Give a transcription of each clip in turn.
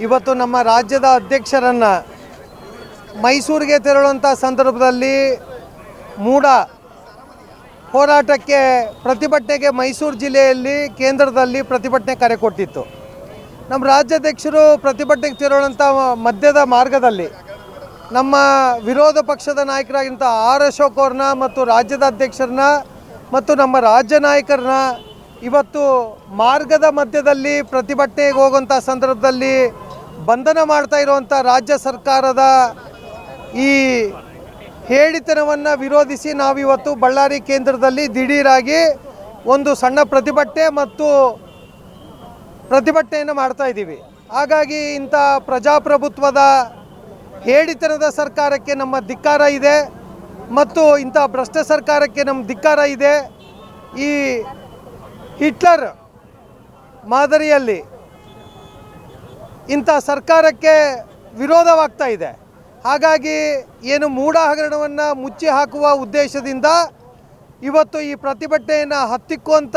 ಇವತ್ತು ನಮ್ಮ ರಾಜ್ಯದ ಅಧ್ಯಕ್ಷರನ್ನು ಮೈಸೂರಿಗೆ ತೆರಳುವಂಥ ಸಂದರ್ಭದಲ್ಲಿ ಮೂಡ ಹೋರಾಟಕ್ಕೆ ಪ್ರತಿಭಟನೆಗೆ ಮೈಸೂರು ಜಿಲ್ಲೆಯಲ್ಲಿ ಕೇಂದ್ರದಲ್ಲಿ ಪ್ರತಿಭಟನೆ ಕರೆ ಕೊಟ್ಟಿತ್ತು. ನಮ್ಮ ರಾಜ್ಯಾಧ್ಯಕ್ಷರು ಪ್ರತಿಭಟನೆಗೆ ತೆರಳುವಂಥ ಮಧ್ಯದ ಮಾರ್ಗದಲ್ಲಿ ನಮ್ಮ ವಿರೋಧ ಪಕ್ಷದ ನಾಯಕರಾಗಿಂಥ ಆರ್ ಅಶೋಕ್ ಅವ್ರನ್ನ ಮತ್ತು ರಾಜ್ಯದ ಅಧ್ಯಕ್ಷರನ್ನ ಮತ್ತು ನಮ್ಮ ರಾಜ್ಯ ನಾಯಕರನ್ನ ಇವತ್ತು ಮಾರ್ಗದ ಮಧ್ಯದಲ್ಲಿ ಪ್ರತಿಭಟನೆಗೆ ಹೋಗುವಂಥ ಸಂದರ್ಭದಲ್ಲಿ ಬಂಧನ ಮಾಡ್ತಾ ಇರುವಂಥ ರಾಜ್ಯ ಸರ್ಕಾರದ ಈ ಹೇಳಿತನವನ್ನು ವಿರೋಧಿಸಿ ನಾವಿವತ್ತು ಬಳ್ಳಾರಿ ಕೇಂದ್ರದಲ್ಲಿ ದಿಢೀರಾಗಿ ಒಂದು ಸಣ್ಣ ಪ್ರತಿಭಟನೆ ಮತ್ತು ಪ್ರತಿಭಟನೆಯನ್ನು ಮಾಡ್ತಾ ಇದ್ದೀವಿ. ಹಾಗಾಗಿ ಇಂಥ ಪ್ರಜಾಪ್ರಭುತ್ವದ ಹೇಳಿತನದ ಸರ್ಕಾರಕ್ಕೆ ನಮ್ಮ ಧಿಕ್ಕಾರ ಇದೆ ಮತ್ತು ಇಂಥ ಭ್ರಷ್ಟ ಸರ್ಕಾರಕ್ಕೆ ನಮ್ಮ ಧಿಕ್ಕಾರ ಇದೆ. ಈ ಹಿಟ್ಲರ್ ಮಾದರಿಯಲ್ಲಿ ಇಂಥ ಸರ್ಕಾರಕ್ಕೆ ವಿರೋಧವಾಗ್ತಾ ಇದೆ. ಹಾಗಾಗಿ ಏನು ಮೂಢ ಹಗರಣವನ್ನು ಮುಚ್ಚಿ ಹಾಕುವ ಉದ್ದೇಶದಿಂದ ಇವತ್ತು ಈ ಪ್ರತಿಭಟನೆಯನ್ನು ಹತ್ತಿಕ್ಕುವಂಥ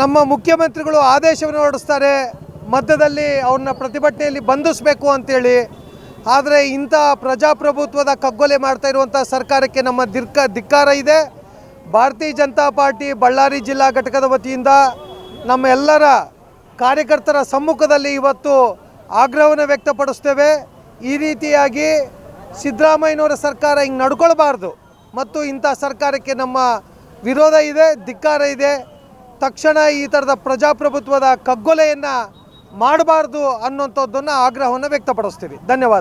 ನಮ್ಮ ಮುಖ್ಯಮಂತ್ರಿಗಳು ಆದೇಶವನ್ನು ಹೊರಡಿಸ್ತಾರೆ. ಮಧ್ಯದಲ್ಲಿ ಅವ್ರನ್ನ ಪ್ರತಿಭಟನೆಯಲ್ಲಿ ಬಂಧಿಸಬೇಕು ಅಂತೇಳಿ. ಆದರೆ ಇಂಥ ಪ್ರಜಾಪ್ರಭುತ್ವದ ಕಗ್ಗೊಲೆ ಮಾಡ್ತಾ ಇರುವಂಥ ಸರ್ಕಾರಕ್ಕೆ ನಮ್ಮ ದಿರ್ಕ ಧಿಕ್ಕಾರ ಇದೆ. ಭಾರತೀಯ ಜನತಾ ಪಾರ್ಟಿ ಬಳ್ಳಾರಿ ಜಿಲ್ಲಾ ಘಟಕದ ವತಿಯಿಂದ ನಮ್ಮೆಲ್ಲರ ಕಾರ್ಯಕರ್ತರ ಸಮ್ಮುಖದಲ್ಲಿ ಇವತ್ತು ಆಗ್ರಹವನ್ನು ವ್ಯಕ್ತಪಡಿಸ್ತೇವೆ. ಈ ರೀತಿಯಾಗಿ ಸಿದ್ದರಾಮಯ್ಯನವರ ಸರ್ಕಾರ ಹಿಂಗೆ ನಡ್ಕೊಳ್ಬಾರ್ದು ಮತ್ತು ಇಂಥ ಸರ್ಕಾರಕ್ಕೆ ನಮ್ಮ ವಿರೋಧ ಇದೆ, ಧಿಕ್ಕಾರ ಇದೆ. ತಕ್ಷಣ ಈ ಥರದ ಪ್ರಜಾಪ್ರಭುತ್ವದ ಕಗ್ಗೊಲೆಯನ್ನು ಮಾಡಬಾರ್ದು ಅನ್ನೋಂಥದ್ದನ್ನು ಆಗ್ರಹವನ್ನು ವ್ಯಕ್ತಪಡಿಸ್ತೀವಿ. ಧನ್ಯವಾದಗಳು.